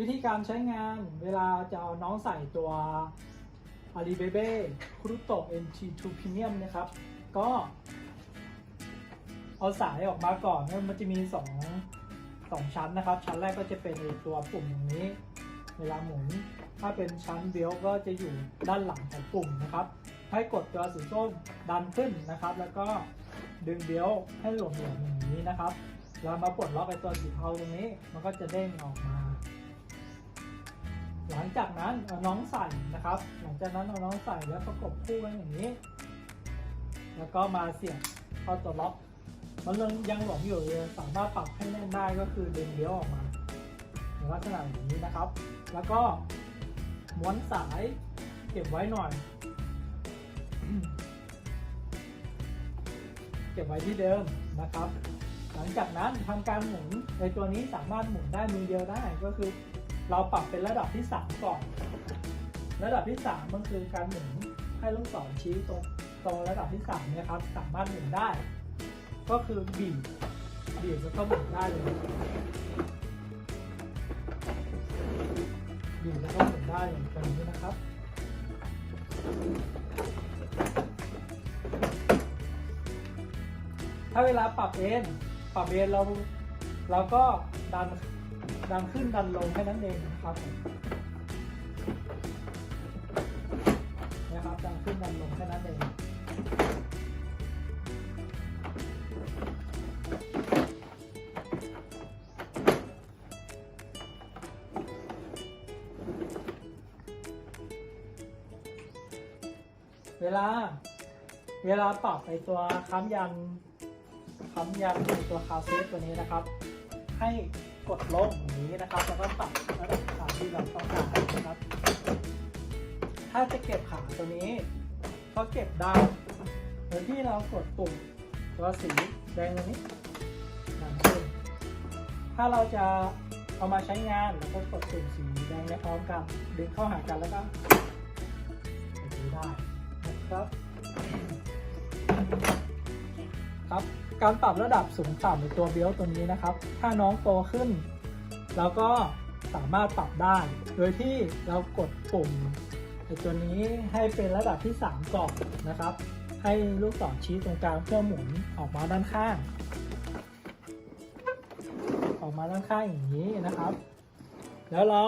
วิธีการใช้งานเวลาจะเอาน้องใส่ตัวอาลีเบเบ้ครุโต NT2 Premium นะครับ ก็เอาสายออกมาก่อนมันจะมีสองสองชั้นนะครับ ชั้นแรกก็จะเป็นตัวปุ่มอย่างนี้ เวลาหมุน ถ้าเป็นชั้นเบลก็จะอยู่ด้านหลังของปุ่มนะครับ ให้กดตัวสีส้มดันขึ้นนะครับ แล้วก็ดึงเบลให้หลวมๆอย่างนี้นะครับเรามาปลดล็อกไอตัวสีเทาตรงนี้ มันก็จะเด้งออกมา หลังจากนั้นเอาน้องใส่นะครับ หลังจากนั้นเอาน้องใส่แล้วประกบคู่กันอย่างนี้ แล้วก็มาเสียบเข้าตัวล็อก มันยังยังหลวมอยู่เลยสามารถปรับให้แน่นได้ก็คือดึงเลี้ยวออกมาในลักษณะอย่างนี้นะครับ แล้วก็ม้วนสายเก็บไว้หน่อย เก็บไว้ที่เดิมนะครับ หลังจากนั้นทำการหมุนในตัวนี้สามารถหมุนได้มือเดียวได้ก็คือ เราปรับเป็นระดับที่ 3 ก่อน ระดับที่ 3 มันคือการหมุนให้ลูกศรชี้ตรงตรงระดับที่3เนี่ยครับสามารถหมุนได้ ก็คือบีบบีบแล้วก็หมุนได้เลยบีบแล้วก็หมุนได้อย่างนี้นะครับถ้าเวลาปรับเอนปรับเอนเราเราก็ดัน ดันขึ้นดันลงแค่นั้นเองนะครับนะครับดันขึ้นดันลงแค่นั้นเองเวลา เวลาปรับไอตัวค้ำยันค้ำยันในตัวคาเซฟตัวนี้นะครับ ให้ กดลงอย่างนี้นะครับ แล้วก็ปรับระดับขาที่เราต้องการนะครับ ถ้าจะเก็บขาตัวนี้ ก็เก็บได้โดยที่เรากดปุ่มตัวสีแดงตรงนี้ดันขึ้นถ้าเราจะเอามาใช้งานเราก็กดปุ่มสีแดงเนี่ยพร้อมกันดึงเข้าหากันแล้วก็แบบนี้ได้นะครับ ครับ การปรับระดับสูงต่ำในตัวเบลตัวนี้นะครับ ถ้าน้องโตขึ้น เราก็สามารถปรับได้ โดยที่เรากดปุ่มในตัวนี้ให้เป็นระดับที่ 3ก่อนนะครับ ให้ลูกศรชี้ตรงกลางเพื่อหมุนออกมาด้านข้าง ออกมาด้านข้างอย่างนี้นะครับ แล้วเรา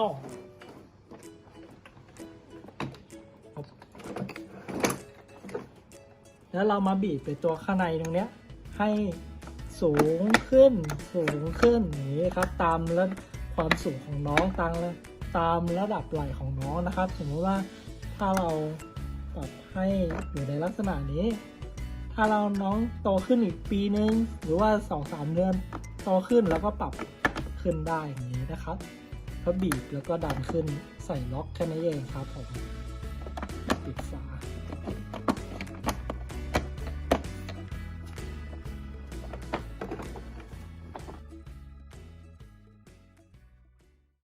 แล้วเรามาบีบไปตัวข้างในตรงเนี้ย ให้สูงขึ้นสูงขึ้นอย่างนี้ครับตามระความสูงของน้องตามระตามระดับไหล่ของน้องนะครับ สมมติว่าถ้าเราปรับให้อยู่ในลักษณะนี้ ถ้าเราน้องโตขึ้นอีกปีนึง หรือว่าสองสามเดือนโตขึ้นแล้วก็ปรับขึ้นได้อย่างนี้นะครับก็บีบแล้วก็ดันขึ้นใส่ล็อกแค่นี้เองครับผมปิดฝา